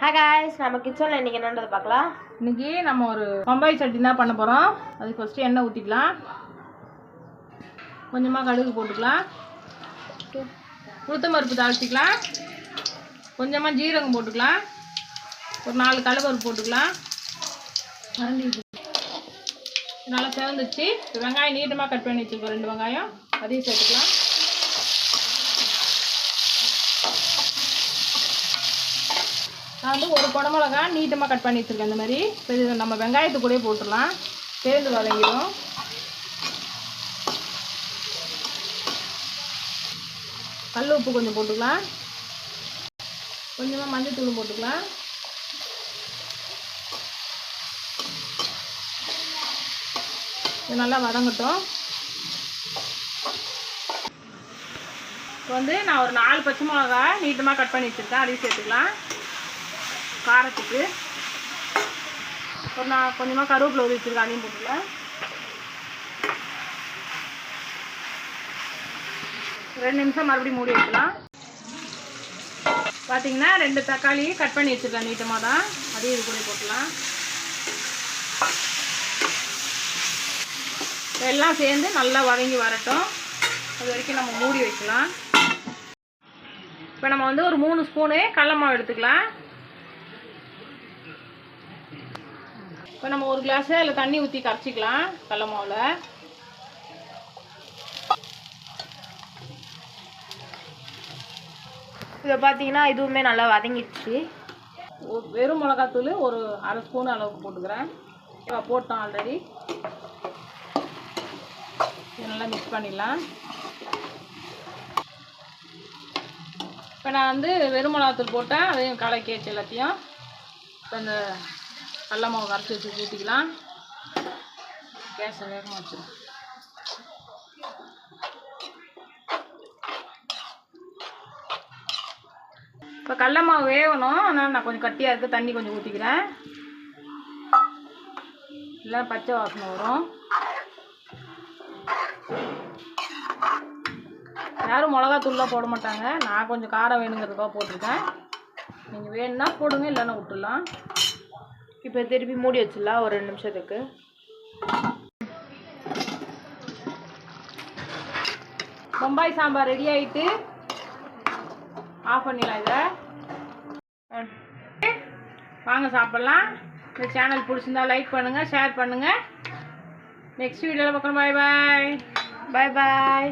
Hi guys நம்ம கிச்சனில் இன்றைக்கி என்னன்றது பார்க்கலாம். இன்றைக்கி நம்ம ஒரு பம்பாய் சட்னி தான் பண்ண போகிறோம் அதுக்கு ஃபஸ்ட்டு எண்ணெய் ஊற்றிக்கலாம் கொஞ்சமாக கடுகு போட்டுக்கலாம். உளுத்தம் பருப்பு தாளிச்சிக்கலாம். கொஞ்சமாக ஜீரகம் போட்டுக்கலாம். ஒரு நாலு கடலப்பருப்பு போட்டுக்கலாம். மறந்து நல்லா சேர்ந்துச்சு வெங்காயம் நீட்டமாக கட் பண்ணி வச்சுருக்கோம். ரெண்டு வெங்காயம். அதையும் சேர்த்துக்கலாம். நான் வந்து ஒரு குடமிளகா நீட்டமாக கட் பண்ணி வச்சுருக்கேன். இந்த மாதிரி. இப்போ இது நம்ம வெங்காயத்து கூட போட்டுடலாம். சேர்ந்து வதங்கிடும். கல் உப்பு கொஞ்சம் போட்டுக்கலாம். கொஞ்சமாக மஞ்சள் தூள் போட்டுக்கலாம். இது நல்லா வதங்கட்டும். இப்போ வந்து நான் ஒரு நாலு பச்சை மிளகா நீட்டமாக கட் பண்ணி வச்சுருக்கேன். அதையும் சேர்த்துக்கலாம். காரத்துக்கு ஒரு நான் கொஞ்சமாக கருவேப்பிலை ஊற்றி வச்சுருக்கேன் அதையும் போட்டுக்கலாம் ரெண்டு நிமிஷம் மறுபடியும் மூடி வைக்கலாம் பார்த்தீங்கன்னா ரெண்டு தக்காளி கட் பண்ணி வச்சுருக்கேன் நீட்டமாக தான். அதையும் இது கூட போட்டுக்கலாம். எல்லாம் சேர்ந்து நல்லா வதங்கி வரட்டும். அது வரைக்கும் நம்ம மூடி வைக்கலாம் இப்போ நம்ம வந்து ஒரு மூணு ஸ்பூனு கடல மாவு எடுத்துக்கலாம். இப்போ நம்ம ஒரு கிளாஸு அதில் தண்ணி ஊற்றி கரைச்சிக்கலாம் கடல மாவில். இதை பார்த்தீங்கன்னா இதுவுமே நல்லா வதங்கிடுச்சு. வெறும் மிளகாத்தூள் ஒரு அரை ஸ்பூன் அளவுக்கு போட்டுக்கிறேன். போட்டோம் ஆல்ரெடி நல்லா மிக்ஸ் பண்ணிடலாம். இப்போ நான் வந்து வெறும் மிளகாத்தூள் போட்டேன் அதையும் கலக்கி வச்சு எல்லாத்தையும். இப்போ இந்த கடல மாவு கரைச்சி வச்சு ஊற்றிக்கலாம் கேஸை வேகமாக வச்சிடும் இப்போ கடல மாவு வேகணும். ஆனால் நான் கொஞ்சம் கட்டியாக இருக்குது தண்ணி கொஞ்சம் ஊற்றிக்கிறேன் இல்லை பச்சை வாசனை வரும். யாரும் மிளகாத்தூள்லாம் போட மாட்டாங்க. நான் கொஞ்சம் காரம் வேணுங்கிறதுக்காக போட்டிருக்கேன். நீங்கள் வேணும்னா போடுங்க இல்லைன்னா விட்டுடலாம். இப்போ திருப்பி மூடி வச்சிடலாம் ஒரு ரெண்டு நிமிஷத்துக்கு. பம்பாய் சாம்பார் ரெடி ஆகிட்டு ஆஃப் பண்ணிடலாம் இதை. வாங்க சாப்பிட்லாம். இந்த சேனல் பிடிச்சிருந்தா லைக் பண்ணுங்கள் ஷேர் பண்ணுங்கள் நெக்ஸ்ட் வீடியோவில் பார்க்குறோம் பாய் பாய் பாய் பாய்